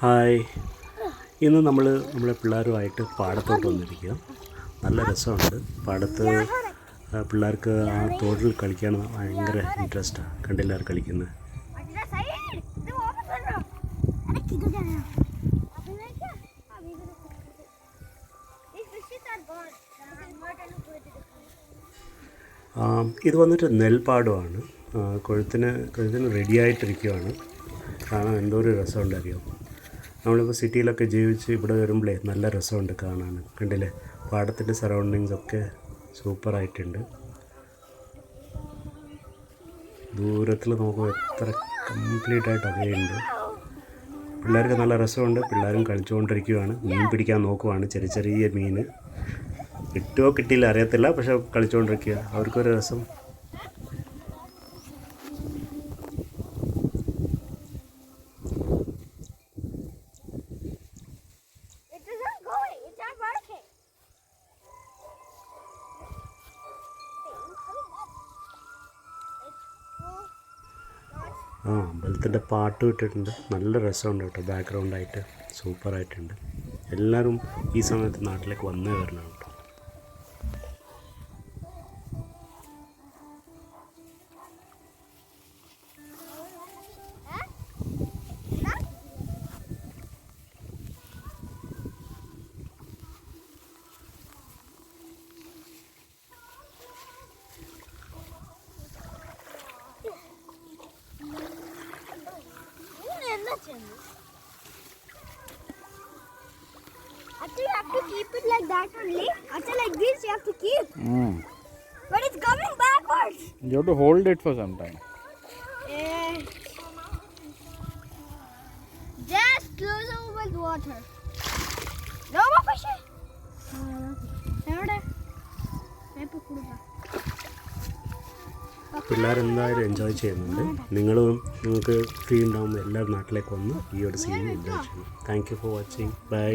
Hi. ഇന്ന് നമ്മൾ നമ്മളെ പിള്ളേരുമായിട്ട് പാടത്തോട്ട് വന്നിരിക്കുക നല്ല രസമുണ്ട്. പാടത്ത് പിള്ളേർക്ക് ആ തോട്ടിൽ കളിക്കാൻ ഭയങ്കര ഇൻട്രസ്റ്റാണ് കണ്ടില്ലാർ കളിക്കുന്നത് ഇത് വന്നിട്ട് നെൽപ്പാടമാണ് കൊഴുത്തിന് കൊഴുത്തിന് റെഡിയായിട്ടിരിക്കുകയാണ് കാണാൻ എന്തോ ഒരു രസമുണ്ടായിരിക്കും നമ്മളിപ്പോൾ സിറ്റിയിലൊക്കെ ജീവിച്ച് ഇവിടെ വരുമ്പോഴേ നല്ല രസമുണ്ട് കാണാൻ. കണ്ടില്ലേ? പാടത്തിന്റെ സറൗണ്ടിങ്സ് ഒക്കെ സൂപ്പറായിട്ടുണ്ട് ദൂരത്തിൽ നമുക്ക് എത്ര കംപ്ലീറ്റ് ആയിട്ട് അറിയുണ്ട് പിള്ളേർക്ക് നല്ല രസമുണ്ട്. പിള്ളേരും കളിച്ചുകൊണ്ടിരിക്കുകയാണ് മീൻ പിടിക്കാൻ നോക്കുവാണ്. ചെറിയ ചെറിയ മീൻ. കിട്ടുമോ കിട്ടിയില്ല അറിയത്തില്ല. പക്ഷെ കളിച്ചുകൊണ്ടിരിക്കുക അവർക്കൊരു രസം. ആ അമ്പലത്തിന്റെ പാട്ട് ഇട്ടിട്ടുണ്ട് നല്ല രസമുണ്ട് കേട്ടോ. ബാക്ക്ഗ്രൗണ്ടായിട്ട് സൂപ്പറായിട്ടുണ്ട്. എല്ലാവരും ഈ സമയത്ത് നാട്ടിലേക്ക് വന്നേ വരണം Actually, you have to keep it like that only. Actually, like this, you have to keep. Mm. But it's coming backwards. You have to hold it for some time. Yeah. Just close over with water. No more fishing. പിള്ളേരെന്തായാലും enjoy ചെയ്യുന്നുണ്ട്. നിങ്ങളും നിങ്ങൾക്ക് free ഉണ്ടാകുമ്പോൾ എല്ലാവരും നാട്ടിലേക്ക് വന്ന് ഈ ഒരു സീൻ എൻജോയ് ചെയ്യണം. Thank you for watching bye